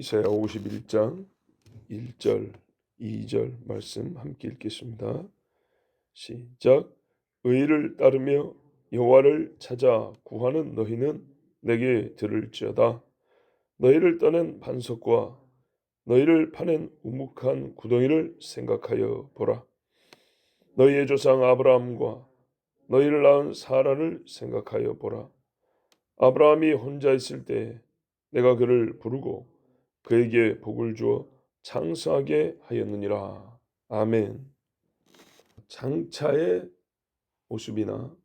이사야 51장 1절 2절 말씀 함께 읽겠습니다. 시작. 의를 따르며 여호와를 찾아 구하는 너희는 내게 들을지어다. 너희를 떠낸 반석과 너희를 파낸 우묵한 구덩이를 생각하여 보라. 너희의 조상 아브라함과 너희를 낳은 사라를 생각하여 보라. 아브라함이 혼자 있을 때 내가 그를 부르고 그에게 복을 주어 장수하게 하였느니라. 아멘. 장차의 모습이나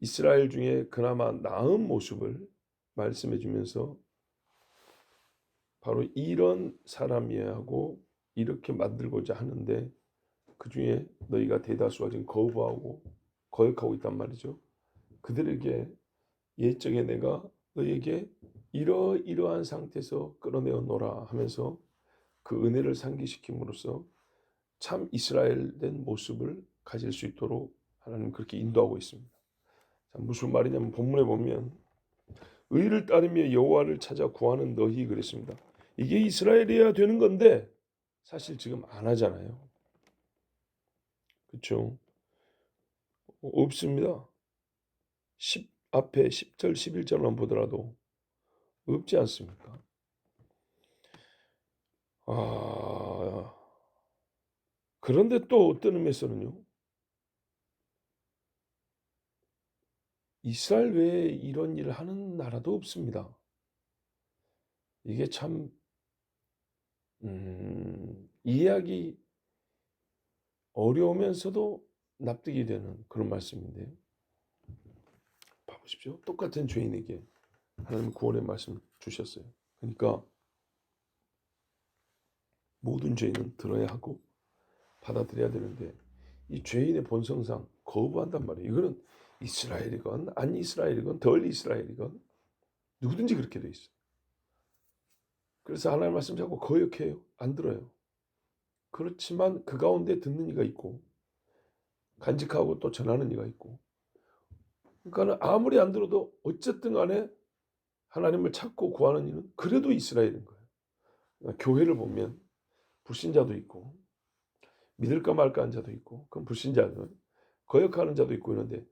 이스라엘 중에 그나마 나은 모습을 말씀해 주면서 바로 이런 사람이야 하고 이렇게 만들고자 하는데 그 중에 너희가 대다수가 지금 거부하고 거역하고 있단 말이죠. 그들에게 옛적에 내가 너희에게 이러이러한 상태에서 끌어내어 놓라 하면서 그 은혜를 상기시킴으로써 참 이스라엘된 모습을 가질 수 있도록 하나님 그렇게 인도하고 있습니다. 자, 무슨 말이냐면 본문에 보면 의를 따르며 여호와를 찾아 구하는 너희 그랬습니다. 이게 이스라엘이어야 되는 건데 사실 지금 안 하잖아요. 그렇죠? 없습니다. 10 앞에 10절 11절만 보더라도 없지 않습니까? 아 그런데 또 어떤 의미에서는요. 이스라엘 외에 이런 일을 하는 나라도 없습니다. 이게 참 음, 이해하기 어려우면서도 납득이 되는 그런 말씀인데요. 봐보십시오. 똑같은 죄인에게 하나님 구원의 말씀 주셨어요. 그러니까 모든 죄인은 들어야 하고 받아들여야 되는데 이 죄인의 본성상 거부한단 말이에요. 이거는 이스라엘이건 안 이스라엘이건 덜 이스라엘이건 누구든지 그렇게 돼 있어요. 그래서 하나님 말씀 자꾸 거역해요. 안 들어요. 그렇지만 그 가운데 듣는 이가 있고 간직하고 또 전하는 이가 있고 그러니까 아무리 안 들어도 어쨌든 간에 하나님을 찾고 구하는 이는 그래도 이스라엘인 거예요. 그러니까 교회를 보면 불신자도 있고 믿을까 말까 한 자도 있고 그럼 불신자는 거역하는 자도 있고 있는데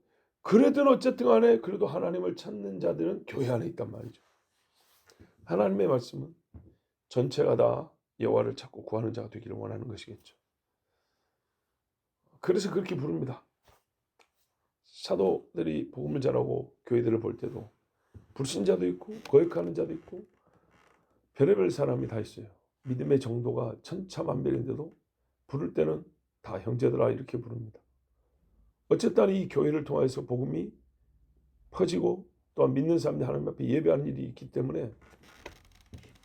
그래도 어쨌든 간에 그래도 하나님을 찾는 자들은 교회 안에 있단 말이죠. 하나님의 말씀은 전체가 다 여호와를 찾고 구하는 자가 되기를 원하는 것이겠죠. 그래서 그렇게 부릅니다. 사도들이 복음을 전하고 교회들을 볼 때도 불신자도 있고 거역하는 자도 있고 별의별 사람이 다 있어요. 믿음의 정도가 천차만별인데도 부를 때는 다 형제들아 이렇게 부릅니다. 어쨌든 이 교회를 통해서 복음이 퍼지고 또한 믿는 사람들이 하나님 앞에 예배하는 일이 있기 때문에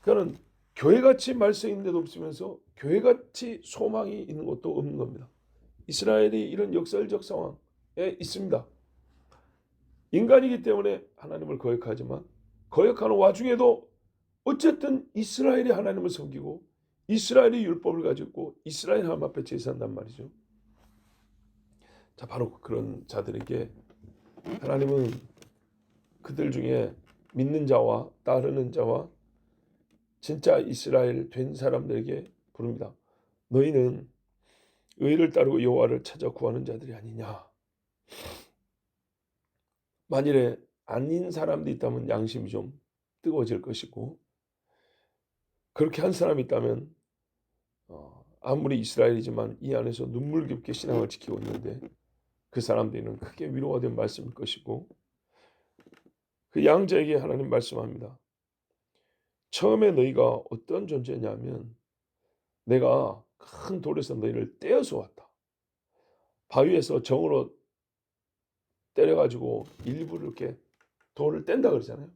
그는 교회같이 말썽인 데도 없으면서 교회같이 소망이 있는 것도 없는 겁니다. 이스라엘이 이런 역설적 상황에 있습니다. 인간이기 때문에 하나님을 거역하지만 거역하는 와중에도 어쨌든 이스라엘이 하나님을 섬기고 이스라엘이 율법을 가지고 이스라엘 하나님 앞에 제사한단 말이죠. 자 바로 그런 자들에게 하나님은 그들 중에 믿는 자와 따르는 자와 진짜 이스라엘 된 사람들에게 부릅니다. 너희는 의를 따르고 여호와를 찾아 구하는 자들이 아니냐. 만일에 아닌 사람도 있다면 양심이 좀 뜨거워질 것이고 그렇게 한 사람이 있다면 어, 아무리 이스라엘이지만 이 안에서 눈물 깊게 신앙을 지키고 있는데 그 사람들은 크게 위로가 된 말씀일 것이고 그 양자에게 하나님 말씀합니다. 처음에 너희가 어떤 존재냐면 내가 큰 돌에서 너희를 떼어서 왔다. 바위에서 정으로 때려가지고 일부를 이렇게 돌을 뗀다 그러잖아요.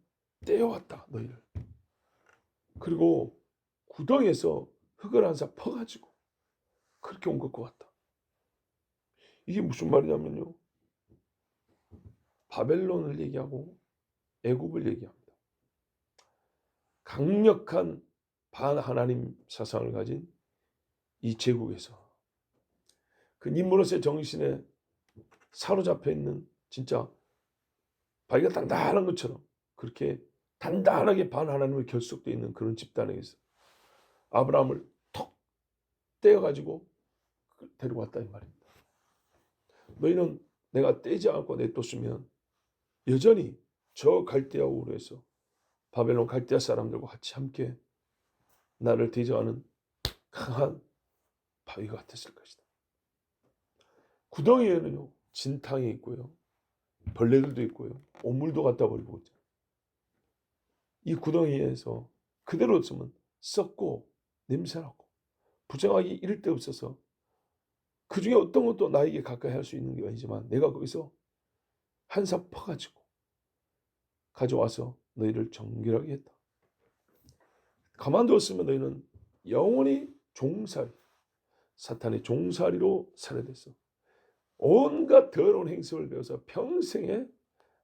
떼어왔다 너희를. 그리고 구덩이에서 흙을 한 사 퍼가지고 그렇게 온 것과 같다. 이게 무슨 말이냐면요. 바벨론을 얘기하고 애굽을 얘기합니다. 강력한 반 하나님 사상을 가진 이 제국에서 그 님무롯의 정신에 사로잡혀 있는 진짜 바위가 단단한 것처럼 그렇게 단단하게 반 하나님을 결속되어 있는 그런 집단에게서 아브라함을 톡 떼어가지고 데리고 왔다 이 말입니다. 너희는 내가 떼지 않고 내뒀으면 여전히 저 갈대아 우르에서 바벨론 갈대아 사람들과 같이 함께 나를 대적하는 강한 바위가 같았을 것이다. 구덩이에는요 진탕이 있고요 벌레들도 있고요 오물도 갖다 버리고. 이 구덩이에서 그대로 있으면 썩고 냄새나고 부정하기 이를 데 없어서 그 중에 어떤 것도 나에게 가까이 할 수 있는 게 아니지만 내가 거기서 한삽 퍼가지고 가져와서 너희를 정결하게 했다. 가만두었으면 너희는 영원히 종살이 사탄의 종살이로 살아됐어. 온갖 더러운 행성을 배워서 평생에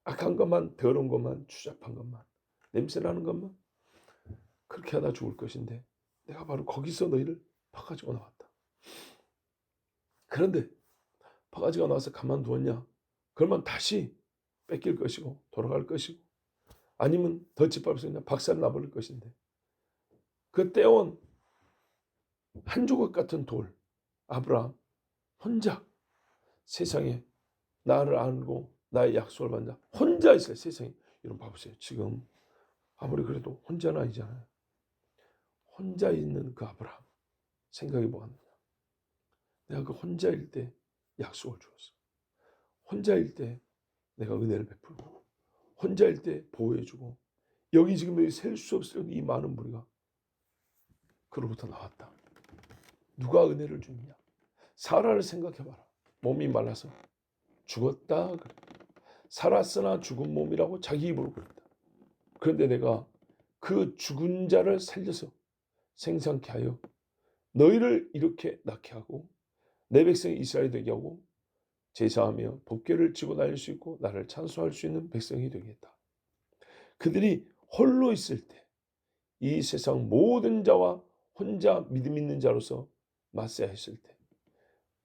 악한 것만 더러운 것만 추잡한 것만 냄새나는 것만 그렇게 하다 죽을 것인데 내가 바로 거기서 너희를 파가지고 나왔다. 그런데 파가지고 나와서 가만 두었냐? 그러면 다시 뺏길 것이고 돌아갈 것이고 아니면 더 짓밟아서 그냥 박살 나버릴 것인데 그 떼온 한 조각 같은 돌 아브라함 혼자 세상에 나를 알고 나의 약속을 받는다 혼자 있어요 세상에 여러분 봐보세요 지금 아무리 그래도 혼자는 아니잖아요 혼자 있는 그 아브라함 생각이 뭐겠느냐 내가 그 혼자일 때 약속을 주었어 혼자일 때 내가 은혜를 베풀고 혼자일 때 보호해주고 여기 지금 여기 셀 수 없을 이 많은 무리가 그로부터 나왔다. 누가 은혜를 주느냐? 사라를 생각해봐라. 몸이 말라서 죽었다. 살았으나 죽은 몸이라고 자기 입으로 그랬다. 그런데 내가 그 죽은 자를 살려서 생상케 하여 너희를 이렇게 낳게 하고 내 백성이 이스라엘이 되게 하고 제사하며 법궤를 지고 다닐 수 있고 나를 찬송할 수 있는 백성이 되겠다. 그들이 홀로 있을 때 이 세상 모든 자와 혼자 믿음 있는 자로서 맞서야 했을 때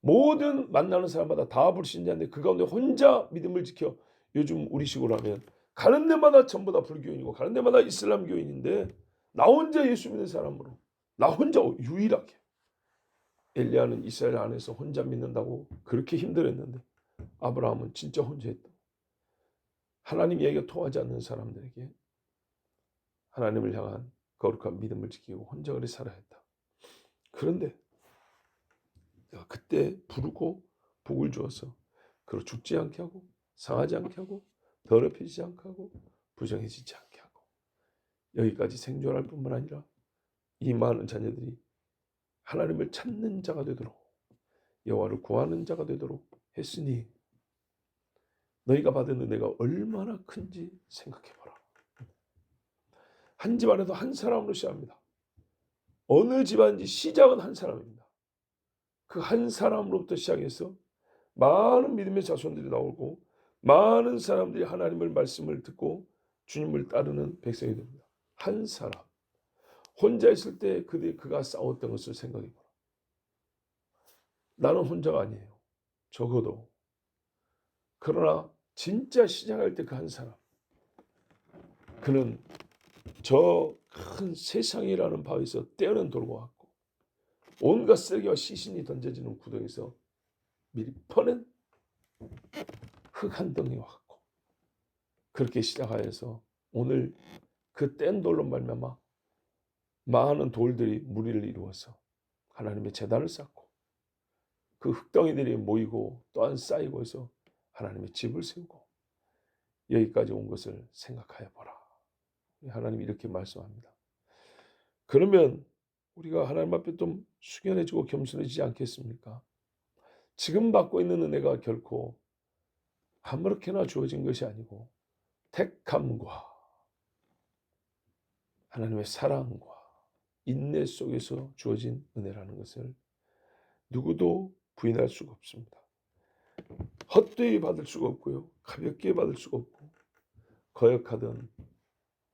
모든 만나는 사람마다 다 불신자인데 그 가운데 혼자 믿음을 지켜 요즘 우리식으로 하면 가는 데마다 전부 다 불교인이고 가는 데마다 이슬람 교인인데 나 혼자 예수 믿는 사람으로 나 혼자 유일하게 엘리야는 이스라엘 안에서 혼자 믿는다고 그렇게 힘들었는데 아브라함은 진짜 혼자 했다. 하나님 얘기가 통하지 않는 사람들에게 하나님을 향한 거룩한 믿음을 지키고 혼자 그리 살아야 했다. 그런데 내가 그때 부르고 복을 주어서 그로 죽지 않게 하고 상하지 않게 하고 더럽히지 않게 하고 부정해지지 않게 하고 여기까지 생존할 뿐만 아니라 이 많은 자녀들이 하나님을 찾는 자가 되도록 여호와를 구하는 자가 되도록 했으니 너희가 받은 은혜가 얼마나 큰지 생각해 봐라. 한 집안에도 한 사람으로 시작합니다. 어느 집안인지 시작은 한 사람입니다. 그 한 사람으로부터 시작해서 많은 믿음의 자손들이 나오고 많은 사람들이 하나님의 말씀을 듣고 주님을 따르는 백성이 됩니다. 한 사람. 혼자 있을 때 그들 그가 싸웠던 것을 생각해 봐라. 나는 혼자가 아니에요. 적어도. 그러나 진짜 시작할 때 그 한 사람. 그는 저 큰 세상이라는 바위에서 떼어낸 돌과 같고 온갖 쓰레기와 시신이 던져지는 구덩이에서 미리 퍼낸 흙 한 덩이와 같고 그렇게 시작하여서 오늘 그 뗀 돌로 말미암아 많은 돌들이 무리를 이루어서 하나님의 재단을 쌓고 그 흙덩이들이 모이고 또한 쌓이고 해서 하나님의 집을 세우고 여기까지 온 것을 생각하여 보라. 하나님이 이렇게 말씀합니다. 그러면 우리가 하나님 앞에 좀 숙연해지고 겸손해지지 않겠습니까? 지금 받고 있는 은혜가 결코 아무렇게나 주어진 것이 아니고 택함과 하나님의 사랑과 인내 속에서 주어진 은혜라는 것을 누구도 부인할 수가 없습니다. 헛되이 받을 수가 없고요. 가볍게 받을 수가 없고 거역하던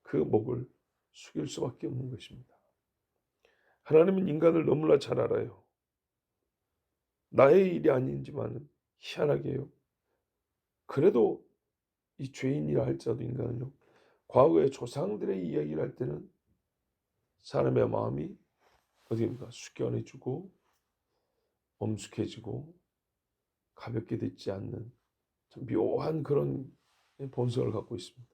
그 목을 숙일 수밖에 없는 것입니다. 하나님은 인간을 너무나 잘 알아요. 나의 일이 아닌지만 희한하게요. 그래도 이 죄인이라 할지라도 인간은요 과거의 조상들의 이야기를 할 때는 사람의 마음이 어디입니까? 숙연해지고 엄숙해지고 가볍게 듣지 않는 참 묘한 그런 본성을 갖고 있습니다.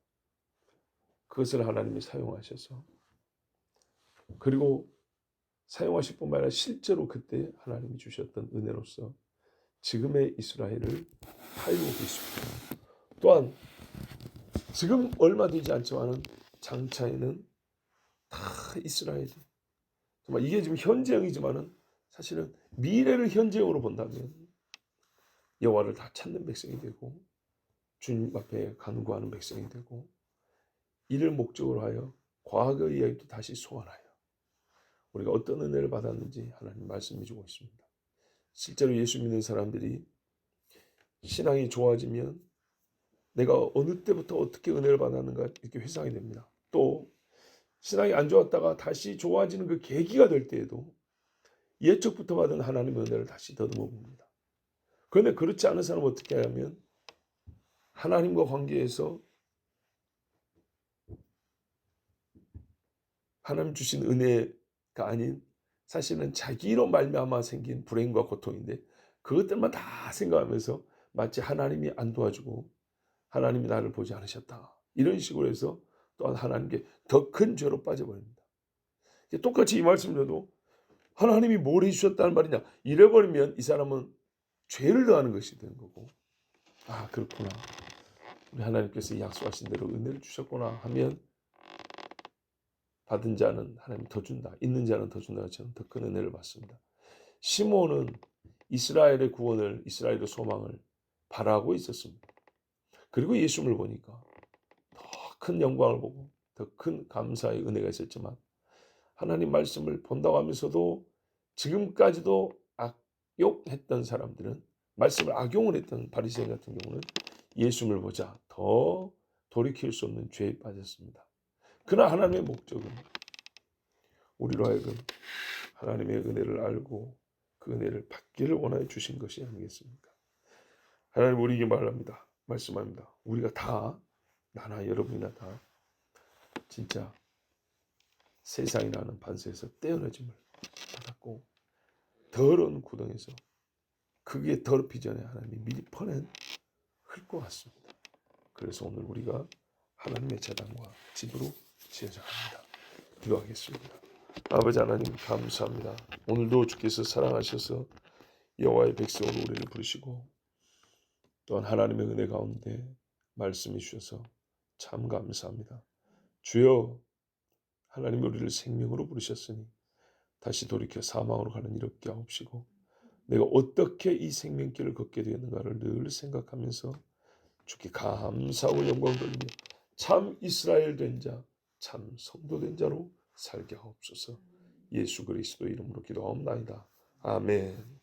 그것을 하나님이 사용하셔서 그리고 사용하실 뿐만 아니라 실제로 그때 하나님이 주셨던 은혜로서 지금의 이스라엘을 하이고 계십니다. 또한 지금 얼마 되지 않지만은 장차에는 다 이스라엘이 정말 이게 지금 현재형이지만은 사실은 미래를 현재형으로 본다면 여호와를 다 찾는 백성이 되고 주님 앞에 간구하는 백성이 되고 이를 목적으로 하여 과거의 이야기도 다시 소환하여 우리가 어떤 은혜를 받았는지 하나님 말씀해 주고 있습니다. 실제로 예수 믿는 사람들이 신앙이 좋아지면 내가 어느 때부터 어떻게 은혜를 받았는가 이렇게 회상이 됩니다. 또 신앙이 안 좋았다가 다시 좋아지는 그 계기가 될 때에도 예적부터 받은 하나님의 은혜를 다시 더듬어 봅니다. 그런데 그렇지 않은 사람은 어떻게 하냐면 하나님과 관계에서 하나님 주신 은혜가 아닌 사실은 자기로 말미암아 생긴 불행과 고통인데 그것들만 다 생각하면서 마치 하나님이 안 도와주고 하나님이 나를 보지 않으셨다. 이런 식으로 해서 또한 하나님께 더 큰 죄로 빠져버립니다. 똑같이 이 말씀에도 하나님이 뭘 해주셨다는 말이냐? 이래버리면 이 사람은 죄를 더하는 것이 되는 거고. 아 그렇구나. 우리 하나님께서 약속하신 대로 은혜를 주셨구나 하면 받은 자는 하나님 더 준다. 있는 자는 더 준다. 저는 더 큰 은혜를 받습니다. 시몬은 이스라엘의 구원을 이스라엘의 소망을 바라고 있었습니다. 그리고 예수님을 보니까 더 큰 영광을 보고 더 큰 감사의 은혜가 있었지만 하나님 말씀을 본다고 하면서도 지금까지도 악용했던 사람들은 말씀을 악용을 했던 바리새인 같은 경우는 예수님을 보자 더 돌이킬 수 없는 죄에 빠졌습니다. 그러나 하나님의 목적은 우리로 하여금 하나님의 은혜를 알고 그 은혜를 받기를 원하여 주신 것이 아니겠습니까? 하나님 우리에게 말합니다. 말씀합니다. 우리가 다 나나 여러분이나 다 진짜 세상이라는 반세에서 떼어내짐을 받았고 더러운 구덩에서 그게 더럽기 전에 하나님이 미리 퍼낸 흙과 같습니다. 그래서 오늘 우리가 하나님의 재단과 집으로 갑니다. 기도하겠습니다. 아버지 하나님 감사합니다. 오늘도 주께서 사랑하셔서 여호와의 백성으로 우리를 부르시고 또한 하나님의 은혜 가운데 말씀해 주셔서 참 감사합니다. 주여 하나님 우리를 생명으로 부르셨으니 다시 돌이켜 사망으로 가는 일 없게 하옵시고 내가 어떻게 이 생명길을 걷게 되었는가를 늘 생각하면서 주께 감사하고 영광 돌리며 참 이스라엘 된 자, 참 성도 된 자로 살게 하옵소서. 예수 그리스도 이름으로 기도하옵나이다. 아멘.